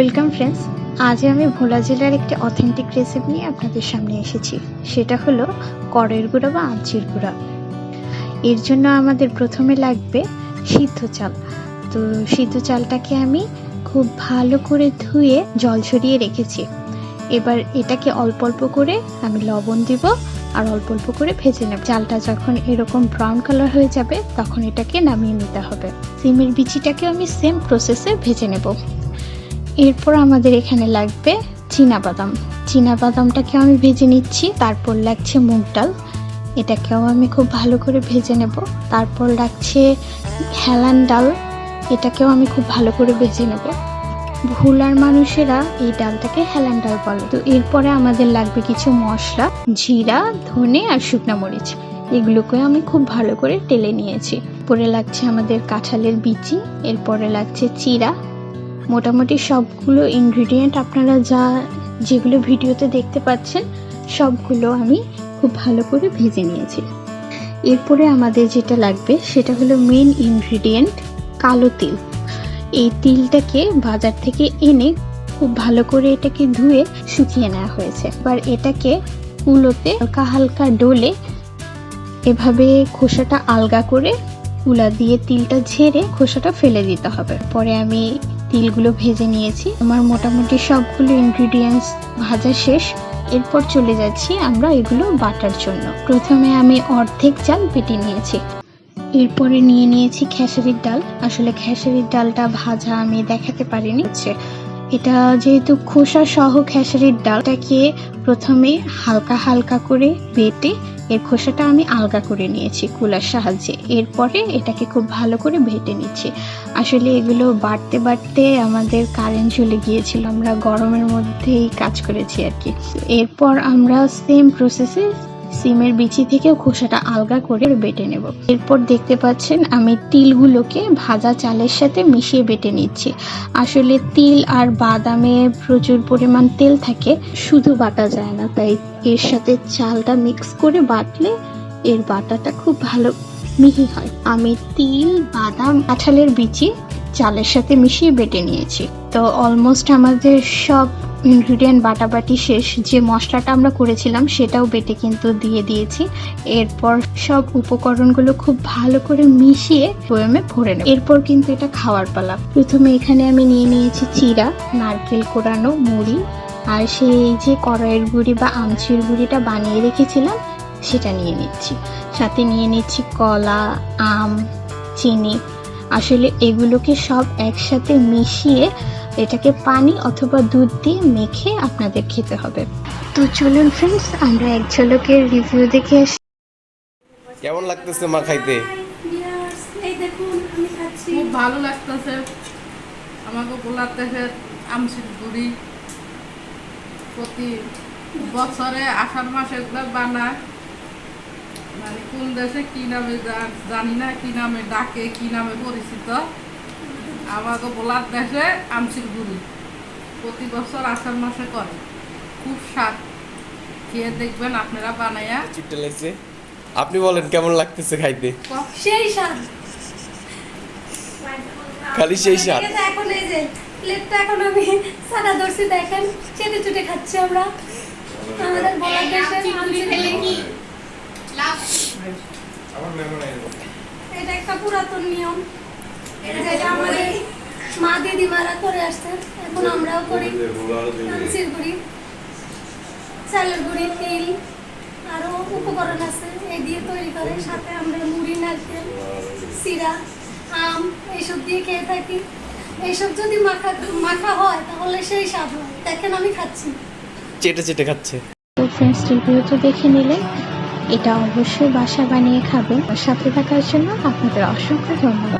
Welcome friends আজ আমি ভোলা জেলার একটি অথেন্টিক রেসিপি নিয়ে আপনাদের সামনে এসেছি। সেটা হলো করের গুঁড়া বা আমচির গুঁড়া। এর জন্য আমাদের প্রথমে লাগবে সিদ্ধ চাল। তো সিদ্ধ চালটাকে আমি খুব ভালো করে ধুয়ে জল ছড়িয়ে রেখেছি। এবার এটাকে অল্প অল্প করে আমি লবণ দিব আর অল্প অল্প করে ভেজে নেব। চালটা যখন এরকম ব্রাউন কালার হয়ে যাবে, তখন এটাকে নামিয়ে নিতে হবে। সিমের বিচিটাকে আমি সেম প্রসেসে ভেজে নেব। এরপর আমাদের এখানে লাগবে বাদাম। বাদামটাকে আমি ভেজে নিচ্ছি, তারপর লাগছে মুগ ডাল। এটাকেও আমি খুব ভালো করে ভেজে নেব। তারপর লাগছে হেলান ডাল, এটাকেও আমি খুব ভালো করে ভেজে নেব। ভুলার মানুষেরা এই ডালটাকে হেলান ডাল বলে। তো এরপরে আমাদের লাগবে কিছু মশলা, জিরা, ধনে আর শুকনো মরিচ। এগুলোকে আমি খুব ভালো করে টেলে নিয়েছি। পরে লাগছে আমাদের কাঁঠালের বিচি, এরপরে লাগছে চিরা মোটামুটি সবগুলো ইনগ্রিডিয়েন্ট আপনারা যা যেগুলো ভিডিওতে দেখতে পাচ্ছেন, সবগুলো আমি খুব ভালো করে ভেজে নিয়েছি। এরপরে আমাদের যেটা লাগবে, সেটা হলো মেন ইনগ্রিডিয়েন্ট কালো তিল। এই তিলটাকে বাজার থেকে এনে খুব ভালো করে এটাকে ধুয়ে শুকিয়ে নেওয়া হয়েছে। এবার এটাকে কুলোতে হালকা হালকা ডলে এভাবে খোসাটা আলগা করে কুলা দিয়ে তিলটা ঝেড়ে খোসাটা ফেলে দিতে হবে। পরে আমি তিলগুলো ভেজে নিয়েছি। আমার মোটামুটি সবগুলো ইনগ্রিডিয়েন্টস ভাজা শেষ। এরপর চলে যাচ্ছি আমরা এগুলো বাটার জন্য। প্রথমে আমি অর্ধেক চাল বেটে নিয়েছি। এরপরে নিয়ে নিয়েছি খেসারির ডাল। আসলে খেসারির ডালটা ভাজা আমি দেখাতে পারিনি। এটা যেহেতু খোসা সহ খেসারির ডালটাকে প্রথমে হালকা হালকা করে বেটে এর খোসাটা আমি আলগা করে নিয়েছি কুলার সাহায্যে। এরপরে এটাকে খুব ভালো করে ভেটে নিচ্ছি। আসলে এগুলো বাড়তে বাড়তে আমাদের কারেন্ট চলে গিয়েছিল, আমরা গরমের মধ্যেই কাজ করেছি আর কি। এরপর আমরা সেম প্রসেসে সিমের বিচি থেকেও খোসাটা আলগা করে বেটে নেব। এরপর দেখতে পাচ্ছেন, আমি তিলগুলোকে ভাজা চালের সাথে মিশিয়ে বেটে নিচ্ছি। আসলে তিল আর বাদামে প্রচুর পরিমাণ তেল থাকে, শুধু বাটা যায় না, তাই এর সাথে চালটা মিক্স করে বাটলে এর বাটাটা খুব ভালো মিহি হয়। আমি তিল, বাদাম কাঁঠালের বিচি চালের সাথে মিশিয়ে বেটে নিয়েছি। তো অলমোস্ট আমাদের সব ইনগ্রিডিয়েন্ট বাটাবাটি শেষ, যে মশলাটা আমরা করেছিলাম সেটাও বেটে কিন্তু দিয়ে দিয়েছি। এরপর সব উপকরণগুলো খুব ভালো করে মিশিয়ে বয়মে ভরে নেব। এরপর কিন্তু এটা খাওয়ার পালা। প্রথমে এখানে আমি নিয়ে নিয়েছি চিরা, নারকেল কোরানো মুড়ি, আর সেই যে কড়াইয়ের গুঁড়ি বা আমচির গুঁড়িটা বানিয়ে রেখেছিলাম, সেটা নিয়ে নিচ্ছি। সাথে নিয়ে নিচ্ছি কলা, আম, চিনি। আসলে এগুলোকে সব একসাথে মিশিয়ে এটাকে পানি অথবা দুধ দিয়ে মেখে আপনাদের খেতে হবে। তো চলুন ফ্রেন্ডস আমরা এক ঝলকের রিভিউ দেখে আসি। কেমন লাগতেছে মা খাইতে? এই দেখুন আমি খাচ্ছি। খুব ভালো লাগতেছে। আমাকে গোলাতে আমসির গুড়ি। প্রতি বছরে আষাঢ় মাসে এগুলো বানায়। মানে কোন দেশে কি নামে জানি না কি নামে ডাকে কি নামে পরিচিত। আমাকে বোলার দেশে আমসির গুড়ি প্রতি বছর আষাঢ় মাসে করে। খুব স্বাদ। খেয়ে দেখবেন আপনারা বানাইয়া চিপটা লাগছে। আপনি বলেন কেমন লাগতেছে খাইতে? সেই স্বাদ। খালি সেই স্বাদ। এখন এই যে প্লেটটা এখন আমি সাদা দর্শি দেখেন। চেটে চুটে খাচ্ছি আমরা। আমাদের বলার দেশে এটা একটা পুরাতন নিয়ম। মা দিদিমারা করে এখন আমরাও করি চালের তেল উপকরণ আছে এই দিয়ে তৈরি করে সাথে আমরা মুড়ি সিরা আম এইসব দিয়ে খেয়ে থাকি এইসব যদি মাখা হয় তাহলে সেই খাচ্ছি দেখে নিলেন এটা অবশ্যই বাসা বানিয়ে খাবেন সাথে থাকার জন্য আপনাদের অসংখ্য ধন্যবাদ।